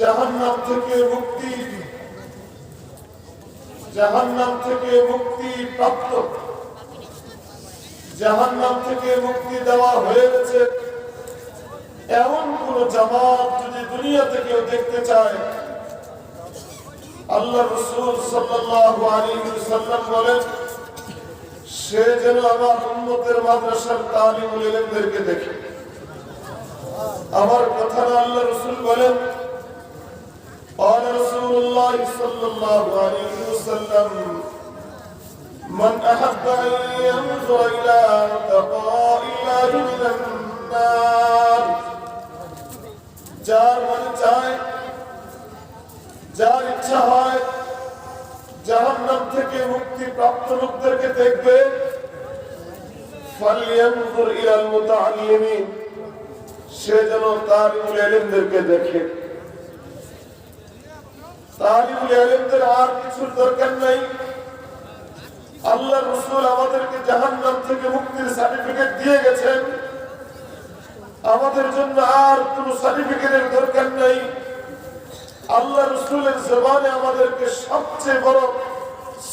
জাহান্নাম থেকে মুক্তি জাহান্নাম থেকে মুক্তি প্রাপ্ত। জাহান্নাম থেকে মুক্তি দেওয়া হয়ে গেছে। এমন কোন জামাত যদি দুনিয়াতে কেউ দেখতে চায়, আল্লাহ রসুল সাল্লাম বলেন, সে যেন আমার উন্মতের মাদ্রাসার তালিমুল ইলমদেরকে দেখে। আমার কথা আল্লাহ রসুল বলেন قال رسول الله صلى الله عليه وسلم من أحب أن ينظر إلى تقاء الله من النار যার মনে চায় যার ইচ্ছা হয় জাহান্নাম থেকে মুক্তি প্রাপ্ত লোকদেরকে দেখবে ফালিয়ানজুর ইলাল মুতাআল্লিমিন সে যেন তালিমুল ইলমদেরকে দেখে কিছুর দরকার নাই। আল্লাহ রসুল আমাদেরকে জাহান্নাম থেকে মুক্তির সার্টিফিকেট দিয়ে গেছেন। আমাদের জন্য আর কোন সার্টিফিকেটের দরকার নাই। আল্লাহ রসুলের জবানে আমাদেরকে সবচেয়ে বড়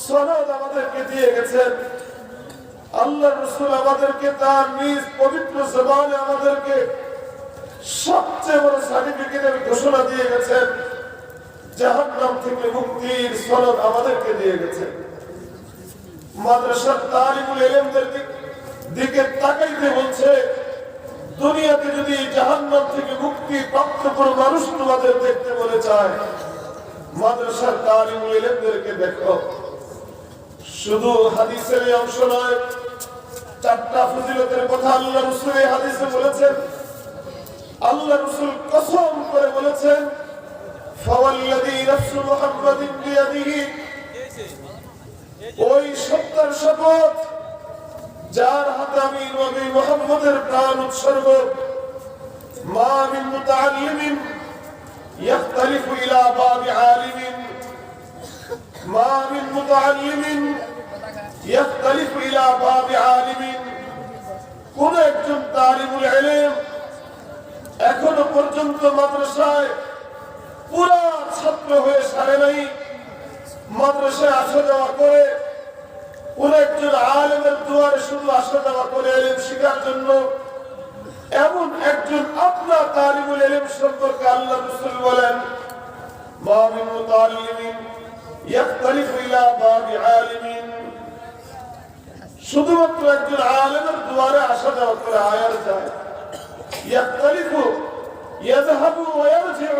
সনদ আমাদেরকে দিয়ে গেছেন। আল্লাহ রসুল আমাদেরকে তার নিজ পবিত্র জবানে আমাদেরকে সবচেয়ে বড় সার্টিফিকেটের ঘোষণা দিয়ে গেছেন। জাহান্নাম থেকে মুক্তির সনদ আমাদেরকে দিয়ে গেছেন মাদ্রাসার তালিমুল এলেমদের দিকে তাকাইতে বলছে, দুনিয়াতে যদি জাহান্নাম থেকে মুক্তি প্রাপ্ত কোনো মানুষ তোমাদের দেখতে বলে চায়, মাদ্রাসার তালিমুল এলেমদেরকে দেখো। শুধু হাদিসের অংশ নয়, চারটা ফজিলতের কথা আল্লাহ রসুল হাদিসে বলেছেন। আল্লাহ রসুল কসম করে বলেছেন ফাওয়াল্লাযী নাফসু মুহাম্মাদিন বিয়াদিহি ওই সত্তার শপথ যার হাতে আমি নবী মুহাম্মদের প্রাণ উৎসর্গ। মা মিন মুতাআল্লিমিন ইয়াখতালিফু ইলা বাবি আলিমিন। মা মিন মুতাআল্লিমিন ইয়াখতালিফু ইলা বাবি আলিমিন। কোন একজন তালিমুল ইলম এখনও পর্যন্ত মাদ্রাসায় পুরা ছাত্র হয়ে সারে নাই। মাদ্রাসায় আসা যাওয়া করে কোন একজন আলেমের দুয়ারে শুধু আসা যাওয়া করে এলেম শিখার জন্য এমন একজন আপনার তালিমুল এলেম সম্পর্কে আল্লাহ রসুল বলেন মামিন মুতাল্লিমিন ইয়াখতালিফু ইলা বাবি আলিমিন। শুধুমাত্র একজন আলেমের দুয়ারে আসা যাওয়া করে আয়ার যায়, ইয়াখতালিফু, ইয়াযহাবু ওয়া ইয়ারজিউ।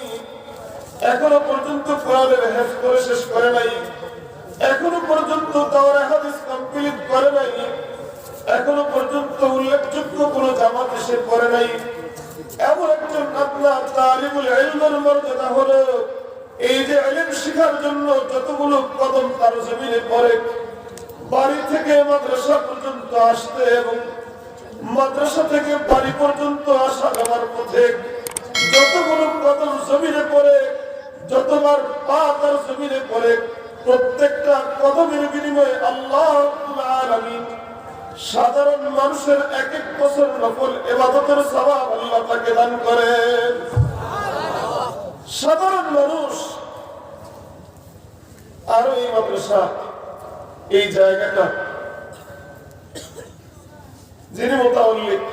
এখনও পর্যন্ত হেফ করে শেষ করে নাই। এখনও পর্যন্ত করে নাই। এখনও পর্যন্ত উল্লেখযোগ্য কোন জামাত এসে করে নাই। এমন একজন এই যে শেখার জন্য যতগুলো কদম তার জমিনে পড়ে, বাড়ি থেকে মাদ্রাসা পর্যন্ত আসতে এবং মাদ্রাসা থেকে বাড়ি পর্যন্ত আসা পথে যতগুলো পড়ে যতবার পা তার জমিনে পড়ে, প্রত্যেকটা কদমের বিনিময়ে আল্লাহ সাধারণ মানুষের এক এক বছর নফল এবাদতের স্বভাব আল্লাহ তাকে দান করে সাধারণ মানুষ আর এই মাদ্রাসা, এই জায়গাটা, যিনি মোতাউল্লিক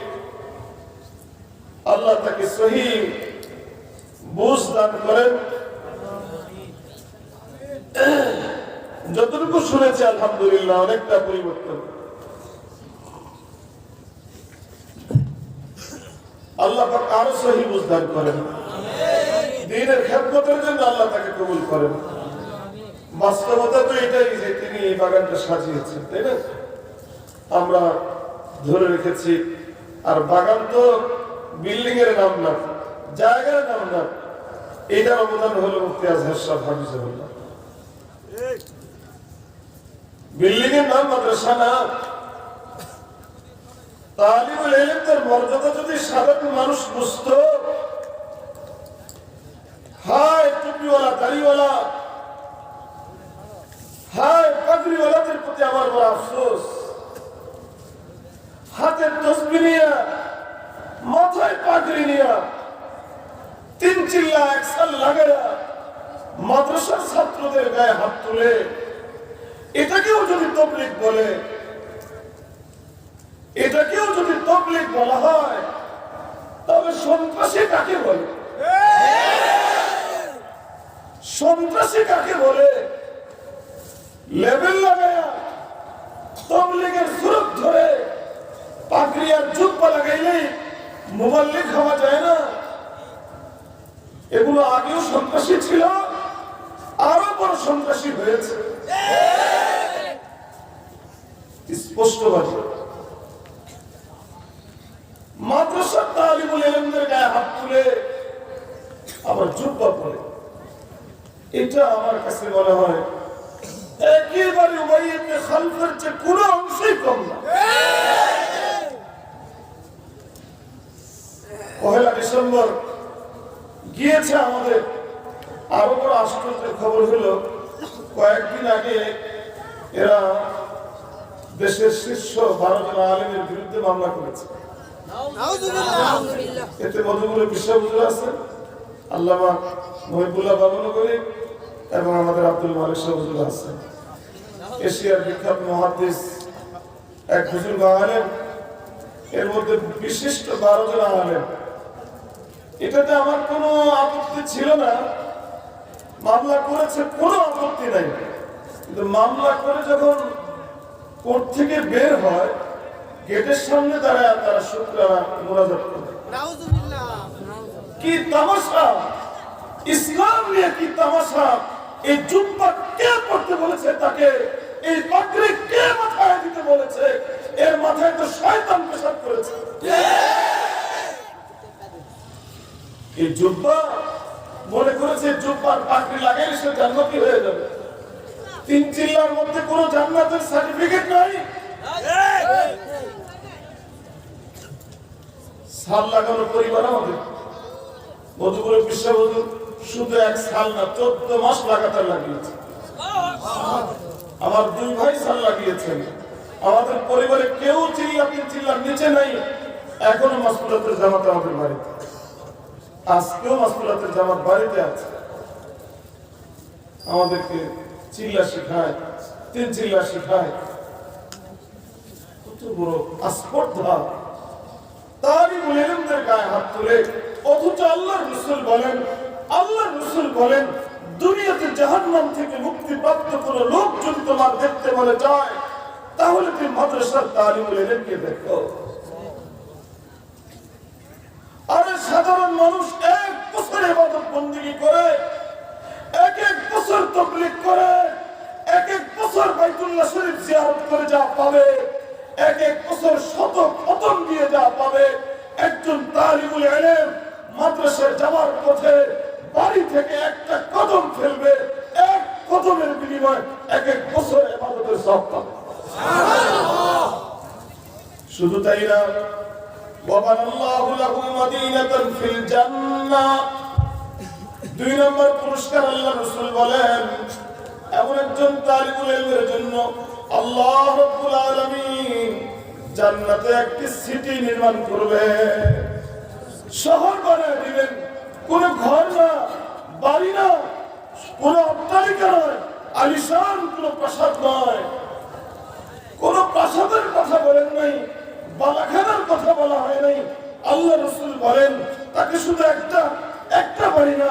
আল্লাহ তাকে সহি বুঝ দান করেন। যতটুকু শুনেছি, আলহামদুলিল্লাহ, অনেকটা পরিবর্তন। আল্লাহ আরও সহি বুঝ দান করেন। দিনের খেদমতের জন্য আল্লাহ তাকে কবুল করেন। বাস্তবতা তো এটাই যে তিনি এই বাগানটা সাজিয়েছেন, তাই না? আমরা ধরে রেখেছি, আর বাগান তো বিল্ডিং এর নাম না, জায়গার নাম না। এটার অবদান হলো মুক্তি আজহার সাহেব হাফিজাহুল্লাহ। বিল্ডিং নাম মাদ্রাসা না। তালিবুল ইলমদের মর্যাদা যদি সাধারণ মানুষ বুঝতো, হায় টুপিওয়ালা, দাড়িওয়ালা, হায় পাগড়িওয়ালাদের প্রতি আমার বড় আফসোস। হাতের তসবি নিয়া, মাথায় পাগড়ি নিয়া, তিন চিল্লা, এক সাল লাগায়া মাদ্রাসার ছাত্রদের গায়ে হাত তুলে এটাকেও যদি তবলিক বলে এটাকেও যদি তবলিক বলা হয় তবে সন্ত্রাসী কাকে বলে? সন্ত্রাসী কাকে বলে লেভেল লাগায়া তবলিগের সুরত ধরে পাগড়ি আর জুব্বা লাগাইলেই মোবাল্লিক হওয়া যায় না এগুলো আগেও সন্ত্রাসী ছিল আরও বড় সন্ত্রাসী হয়েছে স্পষ্টভাবে মাদ্রাসার তালিবুল ইলমদের গায়ে হাত তুলে আবার জুব্বা পরে এটা আমার কাছে মনে হয় একেবারে উবাই ইবনে খালফের চেয়ে কোনো অংশই কম না পহেলা ডিসেম্বর গিয়েছে আমাদের আরও বড় আশ্চর্যের খবর হলো কয়েকদিন আগে এরা দেশের শীর্ষ জন আলমের বিরুদ্ধে মামলা করেছে। এতে মধুগুলো বিশ্ববুজুর আছে আল্লামা মহিবুল্লাহ বাবনগরী এবং আমাদের আব্দুল মালিক সাহুজুর আছে এশিয়ার বিখ্যাত মহাদিস এক বুজুর্গ আলেম এর মধ্যে বিশিষ্ট বারো জন আলেম। এটাতে আমার কোনো আপত্তি ছিল না। মামলা করেছে কোনো আপত্তি নাই। কিন্তু মামলা করে যখন কোর্ট থেকে বের হয় গেটের সামনে দাঁড়ায় তারা মোনাজাত করে। কি তামাশা? ইসলাম নিয়ে কি তামাশা? এই জুম্মা কে পড়তে বলেছে তাকে? এই পাগড়ি কে মাথায় দিতে বলেছে? এর মাথায় তো শয়তান পেশাব করেছে। এই জুব্বা মনে করেছে জুব্বার পাগড়ি লাগাই সে জান্নাতি হয়ে যাবে। তিন চিল্লার মধ্যে কোনো জান্নাতের সার্টিফিকেট নাই? সাল লাগানো পরিবার আমাদের। মধুপুরের বিশ্ববধূ শুধু এক সাল না, চোদ্দ মাস লাগাতার লাগিয়েছে। আমার দুই ভাই সাল লাগিয়েছেন। আমাদের পরিবারে কেউ চিল্লা তিন চিল্লার নিচে নাই। এখনও মাসকুলাতের জামাত আমাদের বাড়িতে। আজকেও মাসকুলাতের জামাত বাড়িতে আছে। আমাদেরকে চিল্লা শিখায়, তিন চিল্লা শিখায়। কত বড় আস্পর্ধা। তারই মুলিমদের গায়ে হাত তুলে, অথচ আল্লাহর রসুল বলেন, আল্লাহর রসুল বলেন, দুনিয়াতে জাহান্নাম থেকে মুক্তি প্রাপ্ত কোন লোক যদি তোমার দেখতে বলে যায়। তাহলে তুমি মাদ্রাসার তালিমুল ইলমকে দেখো। আরে সাধারণ মানুষ এক বছর ইবাদত বন্দিগি করে এক এক বছর তবলিগ করে এক এক বছর বাইতুল্লাহ শরীফ জিয়ারত করে যা পাবে এক এক বছর শত খতম দিয়ে যা পাবে একজন তালিবুল ইলম মাদ্রাসায় যাওয়ার পথে বাড়ি থেকে একটা কদম ফেলবে এক কদমের বিনিময়ে এক এক বছর ইবাদতের সব পাবে শুধু তাই না وبنى الله له مدينة في الجنة দুই নম্বর পুরস্কার আল্লাহ রসুল বলেন, এমন একজন তালিবুল ইলমের জন্য আল্লাহ রব্বুল আলামিন জান্নাতে একটি সিটি নির্মাণ করবে। শহর বানিয়ে দিবেন, কোন ঘর না, বাড়ি না, কোন অট্টালিকা নয়, আলিশান, কোন প্রাসাদ নয়। কোন প্রাসাদের কথা বলেন নাই, বালাখানার কথা বলা হয় নাই। আল্লাহ রসুল বলেন, তাকে শুধু একটা একটা বাড়ি না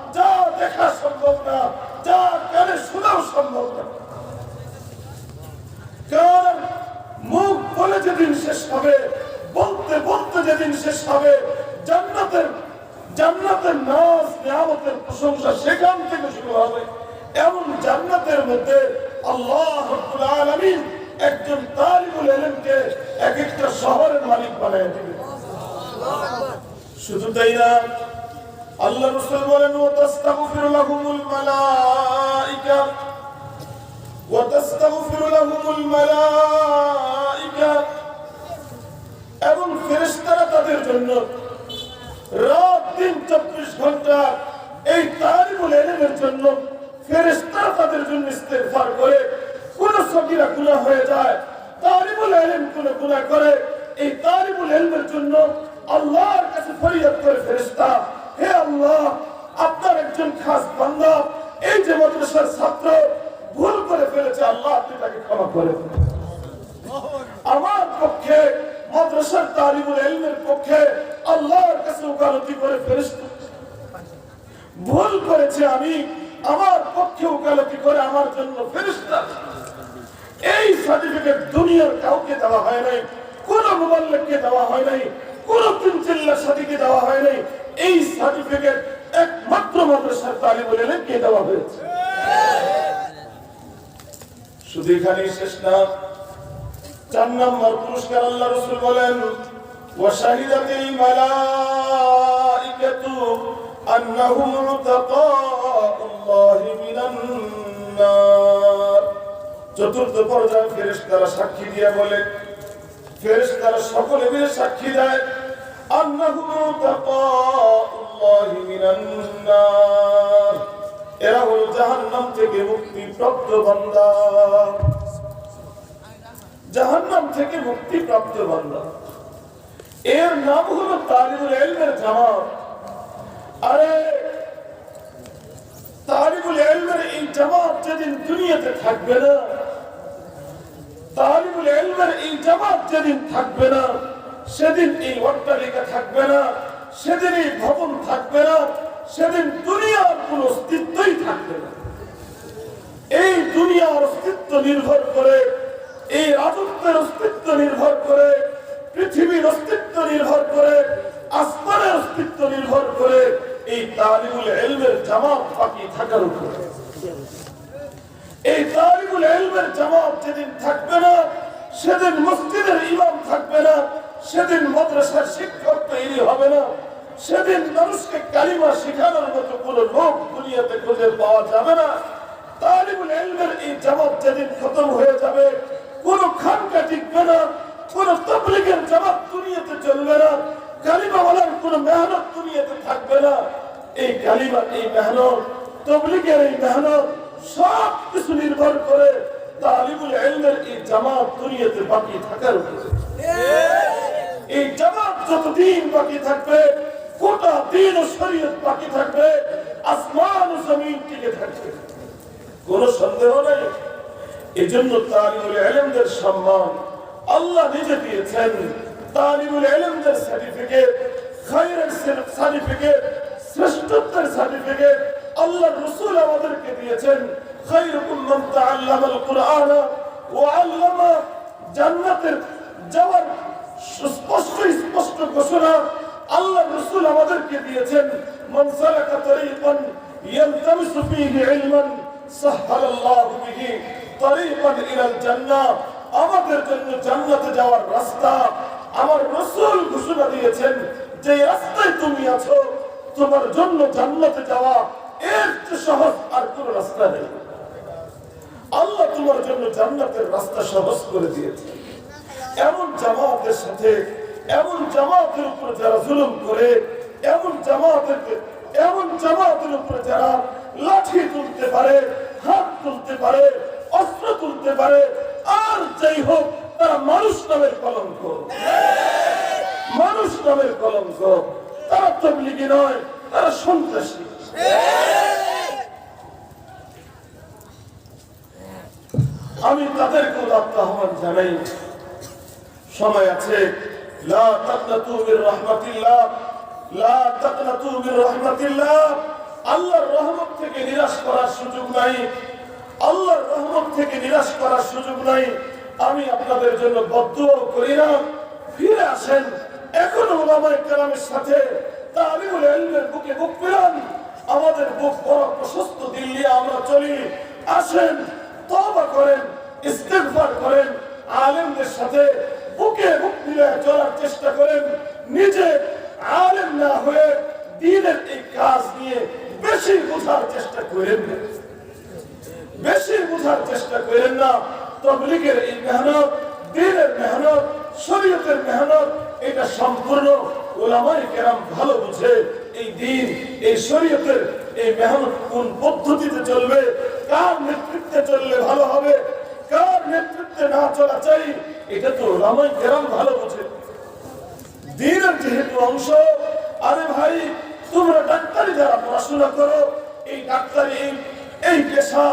যা দেখা সম্ভব না যা কানে শোনাও সম্ভব না। কারণ মুখ বলে যেদিন শেষ হবে বলতে বলতে যেদিন শেষ হবে জান্নাতের জান্নাতের নাচ নিয়ামতের প্রশংসা সেখান থেকে শুরু হবে। এমন জান্নাতের মধ্যে আল্লাহ রাব্বুল আলামিন একজন তালিবুল ইলমকে এক একটা শহরের মালিক বানিয়ে দিবেন। শুধু তাই না আল্লাহ রাসূল বলেন ওয়া তাস্তাগফিরু লাহুমুল মালায়েকা ওয়া তাস্তাগফিরু লাহুমুল মালায়েকা এবং ফেরেশতারা তাদের জন্য রাত দিন 24 ঘণ্টা এই তারিমুল ইলমের জন্য ফেরেশতারা তাদের জন্য ইস্তেগফার করে। কোন সগীরা গুনাহ হয়ে যায়, তারিমুল ইলম কোন গুনাহ করে। এই তারিমুল ইলমের জন্য আল্লাহর কাছে ফরিয়াদ করে ফেরেশতা। হে আল্লাহ, আপনার একজন খাস বান্দা এই যে মাদ্রাসার ছাত্র ভুল করে ফেলেছে, আল্লাহ আপনি তাকে ক্ষমা করে আমার পক্ষে, মাদ্রাসার তালিমুল ইলমের পক্ষে আল্লাহর কাছে ওকালতি করে ফেরেশতা। ভুল করেছে আমি, আমার পক্ষে ওকালতি করে আমার জন্য ফেরেশতা। এই সার্টিফিকেট দুনিয়ার কাউকে দেওয়া হয় নাই, কোন মোবাল্লিককে দেওয়া হয় নাই, কোন প্রিন্সিল্লার সাথীকে দেওয়া হয় নাই এই সার্টিফিকেট একমাত্র মাদ্রাসার তালিমুল ইলমকে দেওয়া হয়েছে শুধু এখানেই শেষ না চার নম্বর পুরস্কার আল্লাহ রসুল বলেন وشهدت الملائكة أنهم عتقاء الله من النار চতুর্থ পর্যায়ে ফেরেশতারা সাক্ষী দিয়ে বলে ফেরেশতারা সকলে মিলে সাক্ষী দেয় আন্নাহুম তাকাউল্লাহি মিনান নার এরা হলো জাহান্নাম থেকে মুক্তি প্রাপ্ত বান্দা। জাহান্নাম থেকে মুক্তি প্রাপ্ত বান্দা। এর নাম হলো তালিবুল ইলমের জামাত। আরে তালিবুল ইলমের এই জামাত যেদিন দুনিয়াতে থাকবে না তালিবুল ইলমের এই জামাত যেদিন থাকবে না সেদিন এই অট্টালিকা থাকবে না, সেদিন এই ভবন থাকবে না, সেদিন দুনিয়ার কোনো অস্তিত্বই থাকবে না। এই দুনিয়ার অস্তিত্ব নির্ভর করে, এই রাজত্বের অস্তিত্ব নির্ভর করে, পৃথিবীর অস্তিত্ব নির্ভর করে, আসমানের অস্তিত্ব নির্ভর করে, এই তালিবুল এলমের জামাত বাকি থাকার উপরে। এই তালিবুল এলমের জামাত যেদিন থাকবে না, সেদিন মসজিদের ইমাম থাকবে না সেদিন মাদ্রাসার শিক্ষক তৈরি হবে না। সেদিন মানুষকে কালিমা শেখানোর মতো কোন লোক দুনিয়াতে খুঁজে পাওয়া যাবে না। তালিবুল এই যেদিন খতম হয়ে যাবে, কোন টিকবে না, কোন তবলিগের দুনিয়াতে চলবে না কোন মেহনত দুনিয়াতে থাকবে না। এই কালিমা, এই মেহনত, তবলিগের এই মেহনত, সব কিছু নির্ভর করে তালিবুল ইলমের এই জামাত দুনিয়াতে বাকি থাকার উপরে। এই জামাত যতদিন বাকি থাকবে, গোটা দিন ও শরীয়ত বাকি থাকবে, আসমান ও জমিন টিকে থাকবে। কোন সন্দেহ নেই। এজন্য তালিমুল ইলমদের সম্মান আল্লাহ নিজে দিয়েছেন। তালিমুল ইলমদের সার্টিফিকেট খায়রের সার্টিফিকেট শ্রেষ্ঠত্বের সার্টিফিকেট আল্লাহ রাসূল আমাদেরকে দিয়েছেন। খায়রুকুম মান তাআল্লামাল কুরআন ওয়া আল্লামা জান্নাতের যাওয়ার সুস্পষ্ট, স্পষ্ট ঘোষণা আল্লাহ রসুল আমাদেরকে দিয়েছেন রাস্তা। আমার রসুল ঘোষণা দিয়েছেন, যে রাস্তায় তুমি আছো, তোমার জন্য জান্নাতে যাওয়া এর সহজ আর কোন রাস্তা নেই। আল্লাহ তোমার জন্য জান্নাতের রাস্তা সহজ করে দিয়েছে এমন জামাতের সাথে, এমন জামাতের উপরে যারা জুলুম করে, এমন জামাতের এমন জামাতের উপরে যারা লাঠি তুলতে পারে, হাত তুলতে পারে, অস্ত্র তুলতে পারে, আর যাই হোক, তারা মানুষ নামের কলঙ্ক। মানুষ নামের কলঙ্ক। তারা তবলিগি নয়, তারা সন্ত্রাসী। আমি তাদেরকে আহ্বান জানাই। সময় আছে। লা লা আল্লাহর রহমত থেকে নিরাশ করার সুযোগ নাই। আল্লাহর রহমত থেকে নিরাশ করার সুযোগ নাই। আমি আপনাদের জন্য বদুয়াও করি না। ফিরে আসেন। এখন কেরামের সাথে বুকে বুক আমাদের বুক প্রশস্ত আমরা আসেন করেন করেন। আলেমদের সাথে বুকে বুক মিলে চলার চেষ্টা করেন। নিজে আলেম না হয়ে দিনের এই কাজ নিয়ে বেশি বোঝার চেষ্টা করেন না। বেশি বোঝার চেষ্টা করেন না। তবলিগের এই মেহনত, দিনের মেহনত, শরীয়তের মেহনত, এটা সম্পূর্ণ ওলামাই কেরাম ভালো বুঝে এই দিন, এই শরীয়তের এই মেহনত কোন পদ্ধতিতে চলবে, কার নেতৃত্বে চললে ভালো হবে, কার নেতৃত্বে না চলা চাই এটা তো ওলামাই কেরাম ভালো বোঝে। দিনের যেহেতু অংশ, আরে ভাই, তোমরা ডাক্তারি যারা পড়াশোনা করো, এই ডাক্তারি, এই পেশা,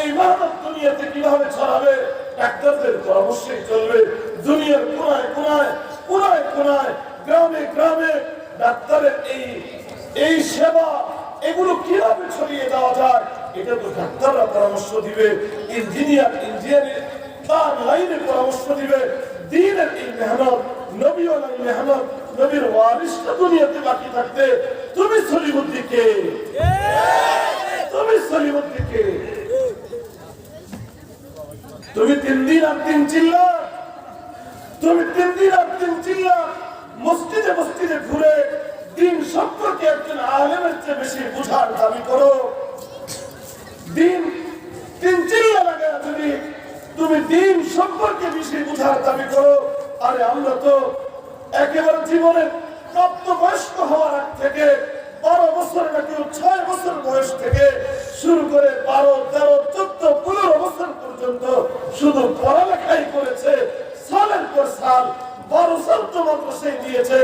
এই মানব দুনিয়াতে কীভাবে ছড়াবে, ডাক্তারদের পরামর্শই চলবে। দুনিয়ার কোনায় কোনায় কোনায় কোনায়, গ্রামে গ্রামে ডাক্তারের এই এই সেবা, এগুলো কীভাবে ছড়িয়ে দেওয়া যায়, এটা তো ডাক্তাররা পরামর্শ দিবে। ইঞ্জিনিয়ার ইঞ্জিনিয়ার তার লাইনে পরামর্শ দিবে দিনের এই মেহনত নবী এই মেহনত, নবীর ওয়ারিসটা দুনিয়াতে বাকি থাকতে তুমি সলিমুদ্দিকে তুমি সলিমুদ্দিকে তুমি তিন দিন আর তিন চিল্লা। তুমি তিন দিন আর তিন চিল্লা। মসজিদে মসজিদে ঘুরে দিন সম্পর্কে একজন আলেমের চেয়ে বেশি বুঝার দাবি করো। দিন তিন চিল্লা লাগে যদি তুমি দিন সম্পর্কে বেশি বুঝার দাবি করো। আরে আমরা তো একেবারে জীবনের প্রাপ্তবয়স্ক হওয়ার আগ থেকে বারো বছর নাকি ছয় বছর বয়স থেকে শুরু করে বারো, তেরো, চোদ্দ, পনেরো বছর পর্যন্ত শুধু পড়ালেখাই করেছে, সালের পর সাল বারো সাল তো মাদ্রাসায় দিয়েছে,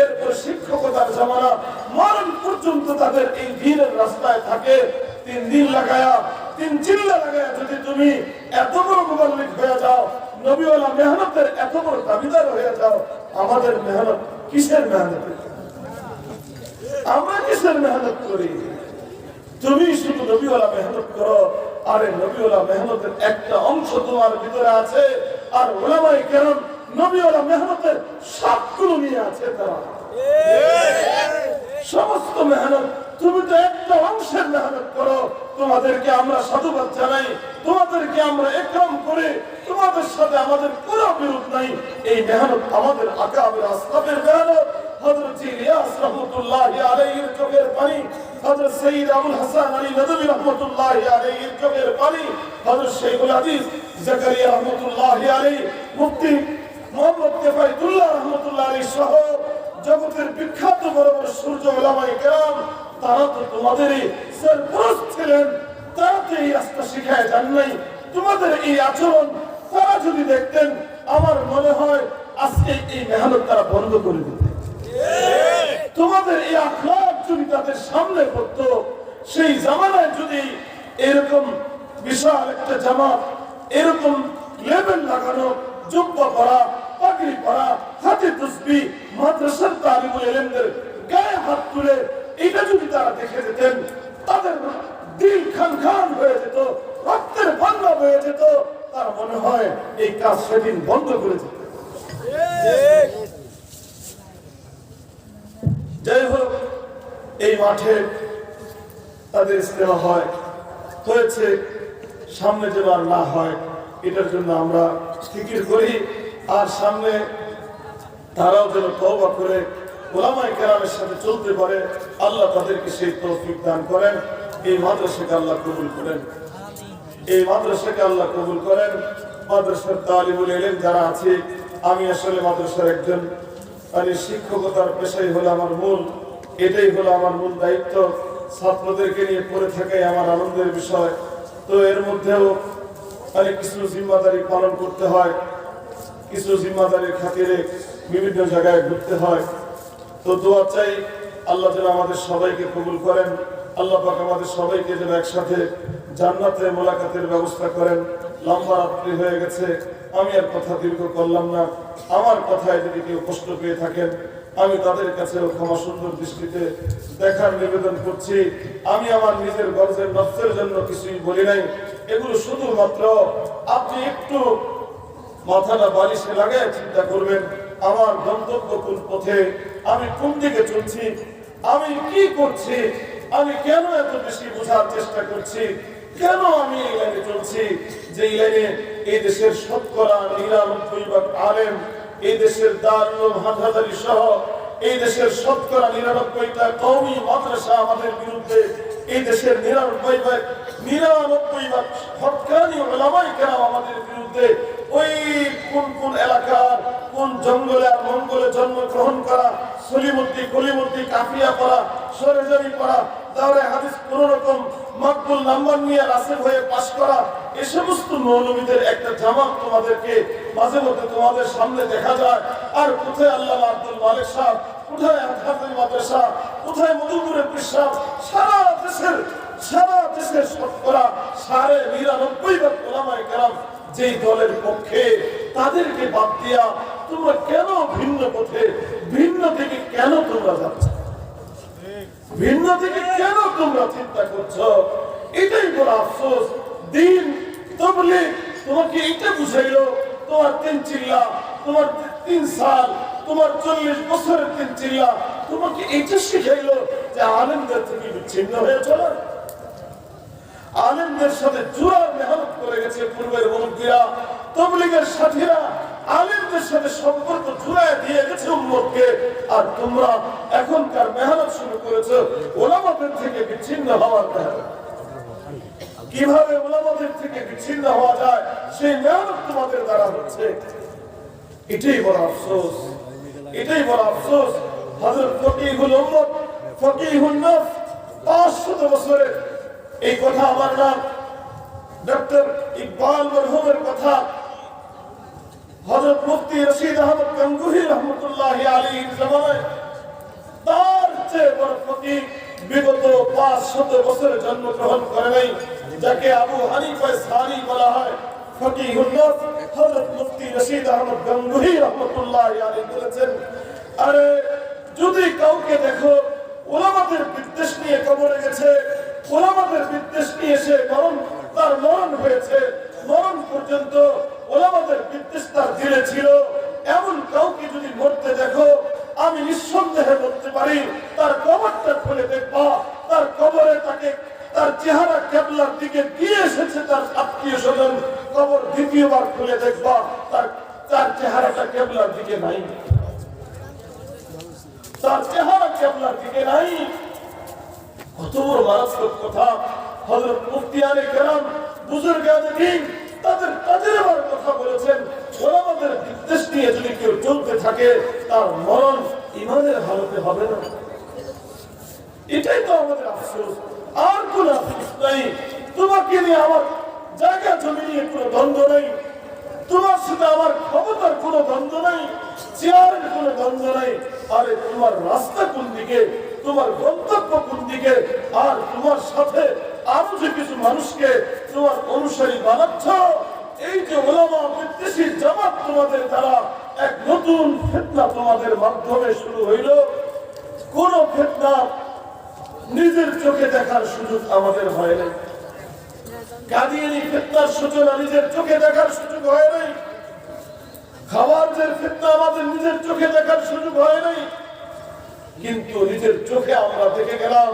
এরপর শিক্ষকতার জামানা মরণ পর্যন্ত তাদের এই দিনের রাস্তায় থাকে। তিন দিন লাগায়া তিন চিল্লা লাগায়া যদি তুমি এত বড় মোবাল্লিক হয়ে যাও নবীওয়ালা মেহনতের এত বড় দাবিদার হয়ে যাও আমাদের মেহনত কিসের মেহনত? আমরা কিসের মেহনত করি? তুমি শুধু নবীওয়ালা মেহনত করো আরে নবীওয়ালা মেহনতের একটা অংশ তোমার ভিতরে আছে আর ওলামাই কেরম নবীওয়ালা মেহনতের সবগুলো নিয়ে আছে তারা। সমস্ত মেহনত তুমি তো একটা অংশের মেহনত করো। তোমাদেরকে আমরা সাধুবাদ জানাই, তোমাদেরকে আমরা একরম করে, তোমাদের সাথে আমাদের কোনো বিরোধ নাই। এই মেহনত আমাদের আকাবের আসলামের মেহনত। জগতের বিখ্যাত বড় বড় সূর্য তারা তো তোমাদেরই সরপুরুষ ছিলেন, তারা রাস্তা শিখায় যান নাই। তোমাদের এই আচরণ তারা যদি দেখতেন, আমার মনে হয় আজকে এই মেহনত তারা বন্ধ করে দিত। তোমাদের এই আখলাক যদি তাদের সামনে পড়তো, সেই জামানায় যদি এরকম বিশাল একটা জামাত, এরকম লেবেল লাগানো, জুব্বা পরা, পাগড়ি পরা, হাতে তসবি, মাদ্রাসার তালিমুল ইলমদের গায়ে হাত তুলে এটা যদি তারা দেখে যেতেন, তাদের দিল খান খান হয়ে যেত, রক্তের বাংলা হয়ে যেত। তার মনে হয় এই কাজ সেদিন বন্ধ করে যেত যাই হোক, এই মাঠে তাদের ইস্তেমা হয়, হয়েছে, সামনে যেন আর না হয়, এটার জন্য আমরা ফিকির করি, আর সামনে তারাও যেন তওবা করে ওলামাই কেরামের সাথে চলতে পারে, আল্লাহ তাদেরকে সেই তৌফিক দান করেন। এই মাদ্রাসাকে আল্লাহ কবুল করেন। এই মাদ্রাসাকে আল্লাহ কবুল করেন। মাদ্রাসার তালিবুল এলেন যারা আছে, আমি আসলে মাদ্রাসার একজন। মানে শিক্ষকতার পেশাই হলো আমার মূল। এটাই হলো আমার মূল দায়িত্ব। ছাত্রদেরকে নিয়ে পড়ে থাকাই আমার আনন্দের বিষয়। তো এর মধ্যেও মানে কিছু জিম্মাদারি পালন করতে হয়। কিছু জিম্মাদারির খাতিরে বিভিন্ন জায়গায় ঘুরতে হয়। তো দোয়া চাই আল্লাহ যেন আমাদের সবাইকে কবুল করেন, আল্লাহ পাক আমাদের সবাইকে যেন একসাথে জান্নাতে মোলাকাতের ব্যবস্থা করেন। লম্বা রাত্রি হয়ে গেছে, আমি আর কথা দীর্ঘ করলাম না। আমার কথায় যদি কেউ কষ্ট পেয়ে থাকেন, আমি তাদের কাছে ক্ষমা সুন্দর দৃষ্টিতে দেখার নিবেদন করছি। আমি আমার নিজের গর্জের নফসের জন্য কিছুই বলি নাই। এগুলো শুধুমাত্র আপনি একটু মাথাটা বালিশে লাগায় চিন্তা করবেন। আমার গন্তব্য কোন পথে আমি কোন দিকে চলছি? আমি কি করছি? আমি কেন এত বেশি বোঝার চেষ্টা করছি? কেন আমি এই লাইনে চলছি? যে লাইনে এই দেশের শতকরা নিরানব্বই আলেম, এই দেশের দারুল হাজারি সহ, এই দেশের শতকরা নিরানব্বইটা কৌমি মাদ্রাসা আমাদের বিরুদ্ধে, এই দেশের নিরানব্বই নিরানব্বই ভাগ হকানি ওলামাই আমাদের বিরুদ্ধে ওই কোন কোন এলাকার কোন জঙ্গলে আর মঙ্গলে জন্মগ্রহণ করা সলিমুদ্দি কলিমুদ্দি কাফিয়া করা, সরেজমি করা, দাওরে হাদিস কোন রকম মকবুল নাম্বার নিয়ে রাসেল হয়ে পাশ করা, এ সমস্ত মৌলবীদের একটা জামাত তোমাদেরকে মাঝে মধ্যে তোমাদের সামনে দেখা যায়। আর কোথায় আল্লাহ আব্দুল মালিক সাহেব কোথায় আজহারুল মাদ্রাসা কোথায় মধুপুরের বিশ্বাস সারা দেশের সারা দেশের শতকরা সাড়ে নিরানব্বই ভাগ ওলামায়ে কেরাম যেই দলের পক্ষে তাদেরকে বাদ দিয়া তোমরা কেন ভিন্ন পথে, ভিন্ন থেকে কেন তোমরা যাচ্ছ? ভিন্ন থেকে কেন তোমরা চিন্তা করছ? এটাই বড় আফসোস। দিন তবলে তোমাকে এটা বুঝাইলো, তোমার তিন চিল্লা, তোমার তিন সাল, তোমার চল্লিশ বছরের তিন চিল্লা, তোমাকে এটা শিখাইলো যে আনন্দের থেকে বিচ্ছিন্ন হয়ে চলো। আলেমদের সাথে জোরার মেহনত করে গেছে পূর্বের মুরব্বীরা। তবলিগের সাথীরা আলেমদের সাথে সম্পর্ক জুড়ায় দিয়ে গেছে উম্মতকে। আর তোমরা এখনকার মেহনত শুরু করেছ ওলামাদের থেকে বিচ্ছিন্ন হওয়ার মেহনত কীভাবে ওলামাদের থেকে বিচ্ছিন্ন হওয়া যায় সেই মেহনত তোমাদের দ্বারা হচ্ছে। এটাই বড় আফসোস। এটাই বড় আফসোস। হযরত ফকিহুল উম্মত ফকিহুন নফস 500 বছরের এই কথা আমার নাম ডক্টর ইকবাল মরহুমের কথা। হযরত মুফতি রশিদ আহমদ গঙ্গুহি রহমতুল্লাহ আলাইহির জামানায় তার চেয়ে বড় ফকিহ বিগত 500 বছরে জন্মগ্রহণ করে নাই, যাকে আবু হানিফা সানি বলা হয় আরে, যদি কাউকে দেখো, ওলামাদের বিদ্বেষ নিয়ে কবরে গেছে ওলামাদের বিদ্বেষ নিয়ে এসে মরণ, তার মরণ হয়েছে। মরণ পর্যন্ত ওলামাদের বিদ্বেষ তার দিলে ছিল। এমন কাউকে যদি মরতে দেখো, আমি নিঃসন্দেহে বলতে পারি। তার কবরটা খুলে দেখবা। তার কবরে তাকে, তার চেহারা কেবলার দিকে গিয়ে এসেছে তার আত্মীয় স্বজন। কবর দ্বিতীয়বার খুলে দেখবা। তার তার চেহারাটা কেবলার দিকে নাই। তার চেহারা কেবলার দিকে নাই। কত বড় মারাত্মক কথা হযরত মুফতি আলী কেরাম বুজুর্গ দিন তাদের তাদের আবার কথা বলেছেন। ওলামাদের বিদ্বেষ নিয়ে যদি কেউ চলতে থাকে, তার মরণ ইমানের হালতে হবে না। এটাই তো আমাদের আফসোস। আর কোন আফসোস নাই। তোমাকে নিয়ে আমার জায়গা জমি নিয়ে কোনো দ্বন্দ্ব নেই। তোমার সাথে আমার ক্ষমতার কোনো দ্বন্দ্ব নাই। চেয়ারের কোনো দ্বন্দ্ব নাই। আরে তোমার রাস্তা কোন দিকে? তোমার গন্তব্য কোন দিকে? আর তোমার সাথে আরও যে কিছু মানুষকে তোমার অনুসারী বানাচ্ছ, এই যে ওলামা বিদ্বেষী জামাত তোমাদের দ্বারা এক নতুন ফেতনা তোমাদের মাধ্যমে শুরু হইল। কোন ফেতনা নিজের চোখে দেখার সুযোগ আমাদের হয় নাই। কাদিয়ানি ফিতনার সূচনা নিজের চোখে দেখার সুযোগ হয় নাই। খাবারদের ফিতনা আমাদের নিজের চোখে দেখার সুযোগ হয় নাই। কিন্তু নিজের চোখে আমরা দেখে গেলাম,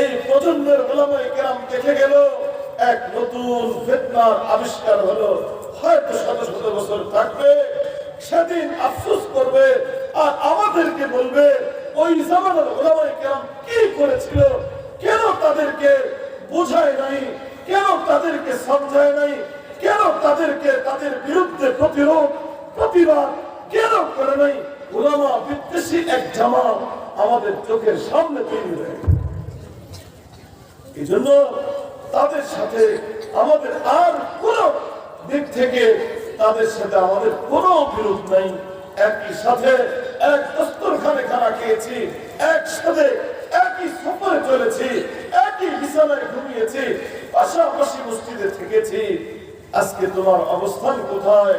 এই প্রজন্মের ওলামাই কেরাম দেখে গেল, এক নতুন ফিতনার আবিষ্কার হলো। হয়তো শত শত বছর থাকবে, সেদিন আফসোস করবে, আর আমাদেরকে বলবে, ওই জামানার ওলামাই কেরাম কি করেছিল? কেন তাদেরকে বোঝায় নাই? কেন তাদেরকে সমঝায় নাই? কেন তাদেরকে তাদের বিরুদ্ধে প্রতিরোধ, প্রতিবাদ কেন করে নাই? ওলামা বিদ্বেষী এক জামা আমাদের চোখের সামনে তৈরি হয়ে এই জন্য তাদের সাথে আমাদের আর কোন দিক থেকে তাদের সাথে আমাদের কোনো বিরোধ নাই। একই সাথে এক দস্তরখানে খানা খেয়েছি, একসাথে একই সফরে চলেছি, একই বিছানায় ঘুমিয়েছি, পাশাপাশি মসজিদে থেকেছি। আজকে তোমার অবস্থান কোথায়?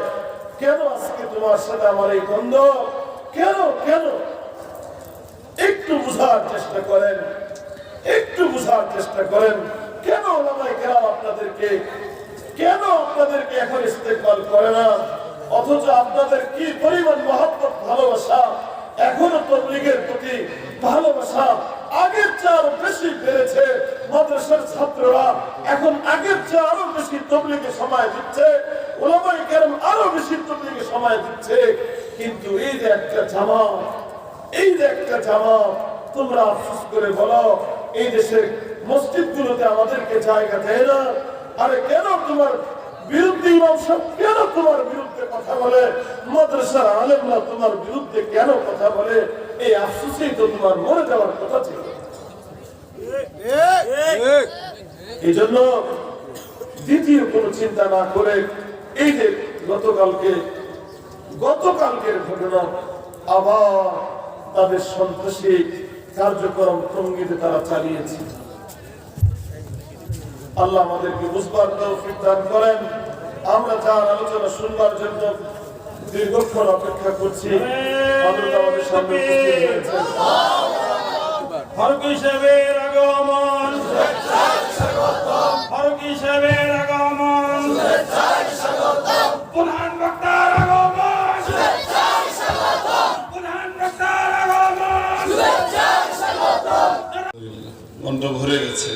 কেন আজকে তোমার সাথে আমার এই দ্বন্দ্ব? কেন কেন একটু বুঝার চেষ্টা করেন। একটু বুঝার চেষ্টা করেন। কেন আপনাদেরকে কেন আপনাদেরকে এখন ইস্তেকবাল করে না? অথচ আপনাদের কি পরিমাণ মহব্বত, ভালোবাসা? এখনও তবলিগের প্রতি ভালোবাসা আগের চেয়ে আরও বেশি বেড়েছে। মাদ্রাসার ছাত্ররা এখন আগের চেয়ে আরও বেশি তবলিগে সময় দিচ্ছে। ওলামাই কেরাম আরও বেশি তবলিগে সময় দিচ্ছে। কিন্তু এই যে একটা জামাত এই যে একটা জামাত, তোমরা আফসোস করে বলো, এই দেশের মসজিদ গুলোতে আমাদেরকে জায়গা দেয় না। আরে কেন তোমার বিরুদ্ধে তোমার বিরুদ্ধে কথা বলে? তোমার বিরুদ্ধে কেন কথা বলে? এই তো তোমার মরে যাওয়ার কথা ছিল। এই জন্য দ্বিতীয় কোনো চিন্তা না করে এই যে গতকালকে গতকালকের ঘটনা আবার তাদের সন্ত্রাসী কার্যক্রম টঙ্গিতে তারা চালিয়েছে। আল্লাহ আমাদেরকে বুঝবার তৌফিক দান করেন। আমরা যার আলোচনা শুনবার জন্য দীর্ঘক্ষণ অপেক্ষা করছি। আমাদের সামনে ফারুক হিসেবের আগমন। ফারুক হিসেবের আগমন। প্রধান বক্তার আগমন। মনটা ভরে গেছে